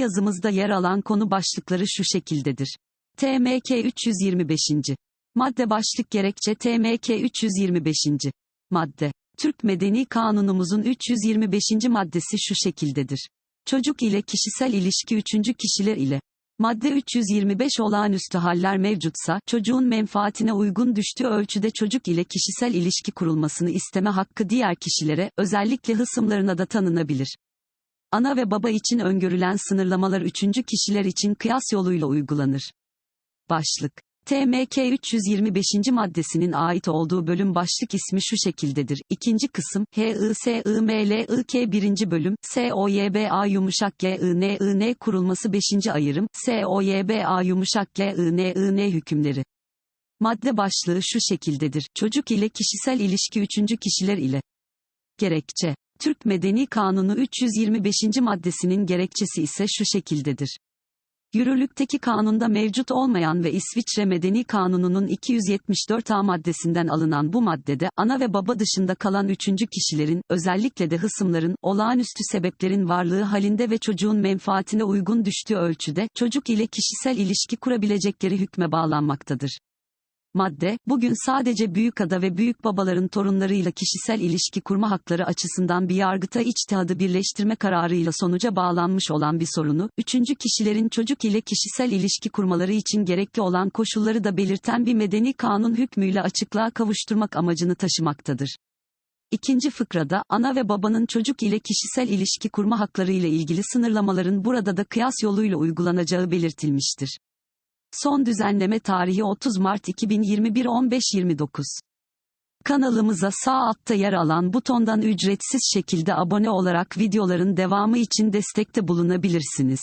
yazımızda yer alan konu başlıkları şu şekildedir. TMK 325. Madde başlık gerekçe TMK 325. Madde. Türk Medeni Kanunumuzun 325. maddesi şu şekildedir. Çocuk ile kişisel ilişki üçüncü kişiler ile. Madde 325 olağanüstü haller mevcutsa, çocuğun menfaatine uygun düştüğü ölçüde çocuk ile kişisel ilişki kurulmasını isteme hakkı diğer kişilere, özellikle hısımlarına da tanınabilir. Ana ve baba için öngörülen sınırlamalar üçüncü kişiler için kıyas yoluyla uygulanır. Başlık TMK 325. maddesinin ait olduğu bölüm başlık ismi şu şekildedir. İkinci kısım, HISIMLIK 1. bölüm, SOYBA yumuşak GININ kurulması 5. ayırım, SOYBA yumuşak GININ hükümleri. Madde başlığı şu şekildedir. Çocuk ile kişisel ilişki üçüncü kişiler ile. Gerekçe. Türk Medeni Kanunu 325. maddesinin gerekçesi ise şu şekildedir. Yürürlükteki kanunda mevcut olmayan ve İsviçre Medeni Kanunu'nun 274A maddesinden alınan bu maddede, ana ve baba dışında kalan üçüncü kişilerin, özellikle de hısımların, olağanüstü sebeplerin varlığı halinde ve çocuğun menfaatine uygun düştüğü ölçüde, çocuk ile kişisel ilişki kurabilecekleri hükme bağlanmaktadır. Madde, bugün sadece büyükada ve büyükbabaların torunlarıyla kişisel ilişki kurma hakları açısından bir yargıta içtihadı birleştirme kararıyla sonuca bağlanmış olan bir sorunu, üçüncü kişilerin çocuk ile kişisel ilişki kurmaları için gerekli olan koşulları da belirten bir medeni kanun hükmüyle açıklığa kavuşturmak amacını taşımaktadır. İkinci fıkrada, ana ve babanın çocuk ile kişisel ilişki kurma hakları ile ilgili sınırlamaların burada da kıyas yoluyla uygulanacağı belirtilmiştir. Son düzenleme tarihi 30 Mart 2021 15.29. Kanalımıza sağ altta yer alan butondan ücretsiz şekilde abone olarak videoların devamı için destekte bulunabilirsiniz.